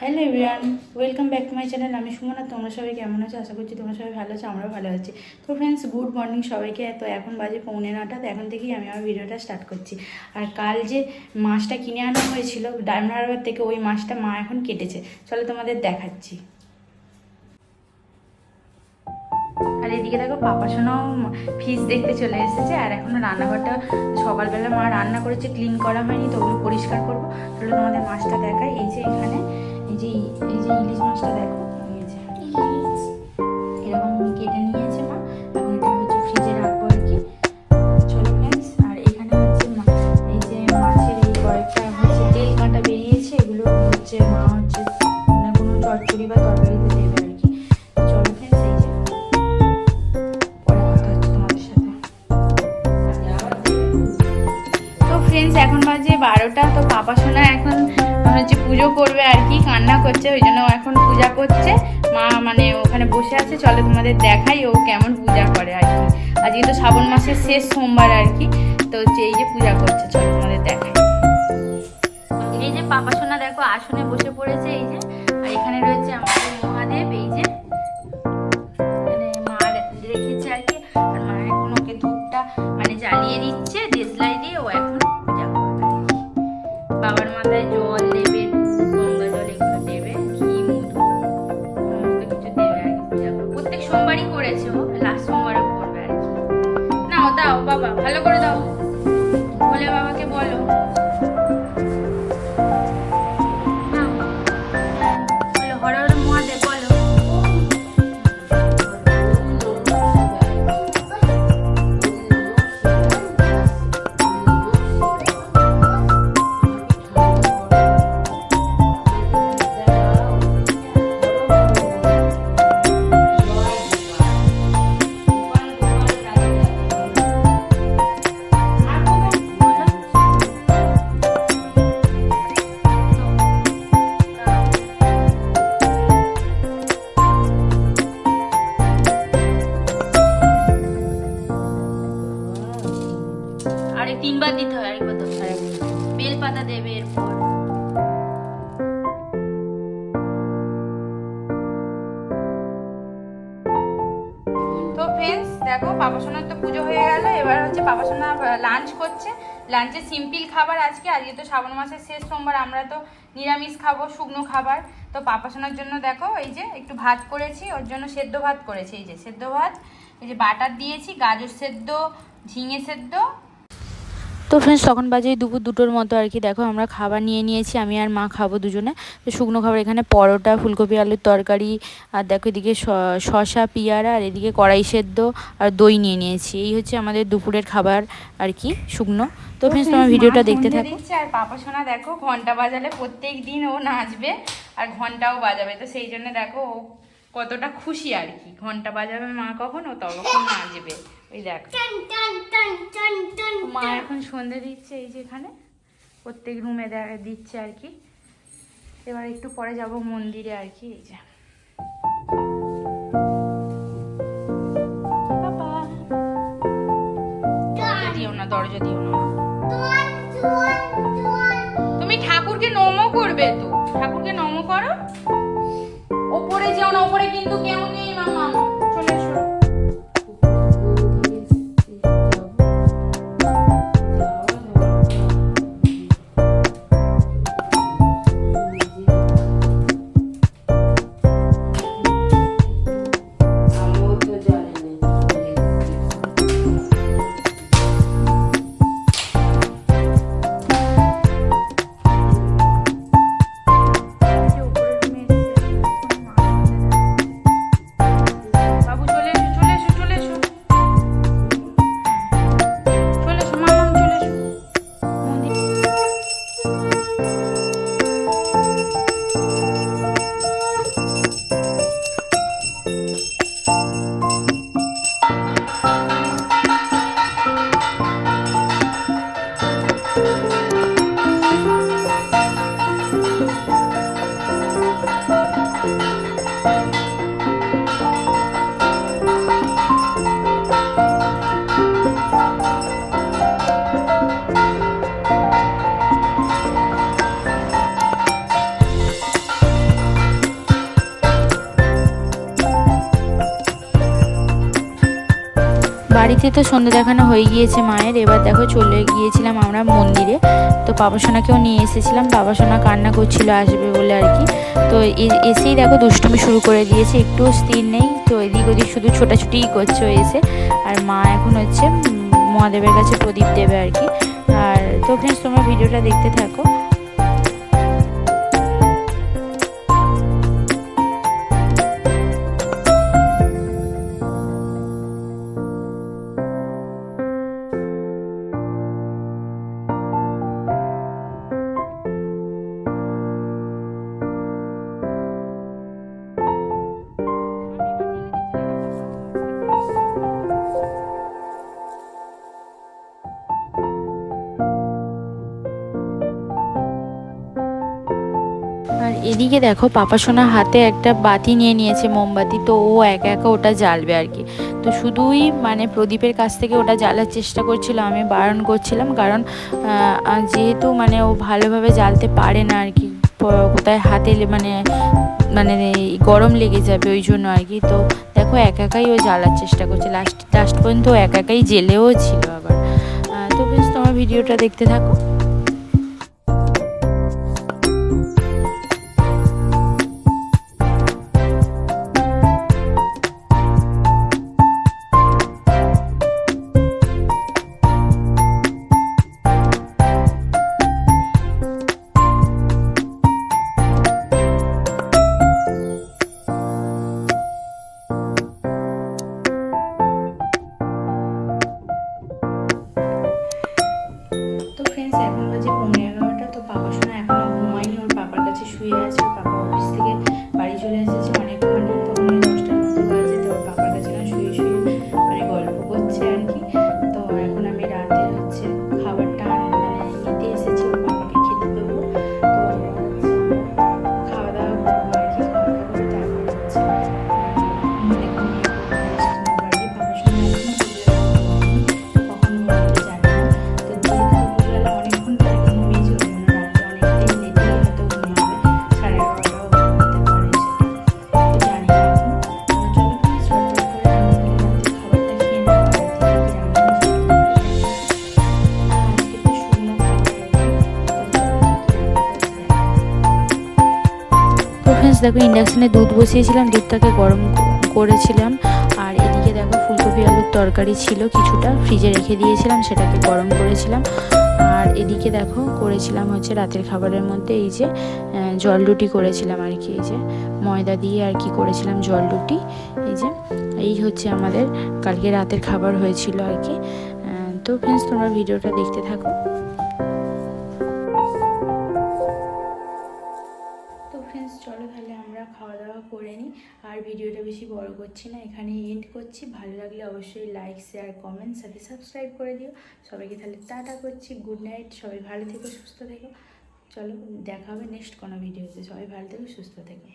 Hello everyone welcome back to my channel আমি সুমনা, তোমরা সবাই কেমন আছো? আশা করছি তোমরা সবাই ভালো আছো, আমরাও ভালো আছি। তো ফ্রেন্ডস গুড মর্নিং সবাইকে। তো এখন বাজে পৌনে নটা, তো এখন থেকেই আমি আমার ভিডিওটা স্টার্ট করছি। আর কাল যে মাছটা কিনে আনা হয়েছিল, ডায়মন্ড হারবার থেকে ওই মাছটা মা এখন কেটেছে। চলো তোমাদের দেখাচ্ছি। আর এদিকে দেখো, পাপা সোনাও ফিস দেখতে চলে এসেছে। আর এখন রান্নাঘরটা, সকালবেলা মা রান্না করেছে ক্লিন করা হয়নি, তো ওগুলো পরিষ্কার করব। তাহলে তোমাদের মাছটা দেখাই। এই যে এখানে যে এই যে ইলিশ মাছটা দেখো এরকম কেটে নিয়েছে মা এখন এটা হচ্ছে ফ্রিজে রাখব আর কি। চলো ফ্রেন্ডস আর এখানে হচ্ছে এই যে মাছের এই কয়েকটা হচ্ছে তেল কাঁটা বেরিয়েছে এগুলো হচ্ছে মা হচ্ছে কোনো বা তরকারিতে পুজো করবে আর কি, কান্না করছে, ওই জন্য এখন পূজা করছে। মা মানে ওখানে বসে আছে, চলে তোমাদের দেখাই ও কেমন পূজা করে আর কি। আজকে তো শ্রাবণ মাসের শেষ সোমবার আর কি, তো হচ্ছে এই যে পূজা করছে, চলো তোমাদের দেখাই। এই যে পাপা সোনা দেখো, আসনে বসে পড়েছে এই যে, আর এখানে রয়েছে আমাদের মহাদেব, এই যে ও লাস্ট সোমবারে করবে আর কি নাও, দাও, বাবা, ভালো করে দাও। বলে বাবাকে বলো। আরে তিনবার দিতে হয়, আরেকবার দাও বেল পাতা দেবে এরপর। তো ফ্রেন্ডস দেখো, পাপা সোনার তো পুজো হয়ে গেল। এবার হচ্ছে পাপা সোনা লাঞ্চ করছে। লাঞ্চে সিম্পল খাবার আজকে। আজকে তো শ্রাবণ মাসের শেষ, সোমবার আমরা তো নিরামিষ খাব, শুকনো খাবার। তো পাপা সোনার জন্য দেখো, এই যে একটু ভাত করেছি। ওর জন্য সেদ্ধ ভাত করেছি। এই যে সেদ্ধ ভাত, এই যে বাটার দিয়েছি, গাজর সেদ্ধ ঝিঙে সেদ্ধ? তো ফ্রেন্ডস তখন বাজে দুপুর দুটোর মতো আর কি। দেখো আমরা খাবার নিয়ে নিয়েছি আমি আর মা খাব দুজনে। তো শুকনো খাবার এখানে পরোটা ফুলকপি আলুর তরকারি আর দেখো এদিকে শ- শসা পিয়ারা আর এদিকে কড়াই সেদ্ধ আর দই নিয়ে নিয়েছি। এই হচ্ছে আমাদের দুপুরের খাবার আর কি শুকনো। তো ফ্রেন্ডস তোমার ভিডিওটা দেখতে থাকো। আর পাপা সোনা দেখো ঘণ্টা বাজালে প্রত্যেক দিন ও নাচবে আর ঘন্টাও বাজাবে। তো সেই জন্য দেখো ও কতটা খুশি আর কি। ঘণ্টা বাজাবে মা কখন তখন নাচবে ওই দেখ। মা এখন সন্ধে দিচ্ছে এই যে এখানে। প্রত্যেক রুমে দিচ্ছে আর কি। এবার একটু পরে যাব মন্দিরে আর কি এই যে। দিও না দরজা দিও না। তুমি ঠাকুরকে নমো বাড়িতে তো সন্ধ্যে দেখানো হয়ে গিয়েছে মায়ের, এবার দেখো চলে গিয়েছিলাম আমরা মন্দিরে। তো বাবাসোনাকেও নিয়ে এসেছিলাম, বাবাসোনা কান্না করছিল আসবে বলে আর কি। তো এসেই দেখো দুষ্টুমি শুরু করে দিয়েছে, একটুও স্থির নেই। তো এদিক ওদিক শুধু ছোটাছুটিই করছে এসে। আর মা এখন হচ্ছে মহাদেবের কাছে প্রদীপ দেবে আর কি। আর তো ফ্রেন্ডস তোমরা ভিডিওটা দেখতে থাকো। এদিকে দেখো, পাপা সোনা হাতে একটা বাতি নিয়ে নিয়েছে মোমবাতি, তো ও একা একা ওটা জ্বালবে আর কি। তো শুধুই মানে প্রদীপের কাছ থেকে ওটা জ্বালার চেষ্টা করছিল, আমি বারণ করছিলাম, কারণ যেহেতু মানে ও ভালোভাবে জ্বালতে পারে না আর কি কোথায় হাতে মানে মানে গরম লেগে যাবে ওই জন্য আর কি, তো দেখো একা একাই ও জ্বালার চেষ্টা করছে লাস্ট লাস্ট পর্যন্ত ও একা একাই জেলেও ছিল আবার। তো বেশ, তোমার ভিডিওটা দেখতে থাকো। ফ্রেন্ডস দেখো, ইন্ডাকশানে দুধ বসিয়েছিলাম, দুধটাকে গরম করেছিলাম, আর এদিকে দেখো ফুলকপি আলুর তরকারি ছিল কিছুটা, ফ্রিজে রেখে দিয়েছিলাম, সেটাকে গরম করেছিলাম, আর এদিকে দেখো করেছিলাম হচ্ছে রাতের খাবারের মধ্যে এই যে জল রুটি করেছিলাম আর কি, এই যে ময়দা দিয়ে আর কি করেছিলাম জল রুটি, এই যে, এই হচ্ছে আমাদের কালকে রাতের খাবার হয়েছিল আর কি তো ফ্রেন্ডস তোমরা ভিডিওটা দেখতে থাকো। করে নিই আর ভিডিওটা বেশি বড় করছি না এখানে এন্ড করছি। ভালো লাগলে অবশ্যই লাইক শেয়ার কমেন্ট সাথে সাবস্ক্রাইব করে দিও। সবাইকে তাহলে টাটা করছি গুড নাইট সবাই ভালো থেকো, সুস্থ থেকো। চলো, দেখা হবে নেক্সট কোনো ভিডিওতে সবাই ভালো থেকো, সুস্থ থেকো।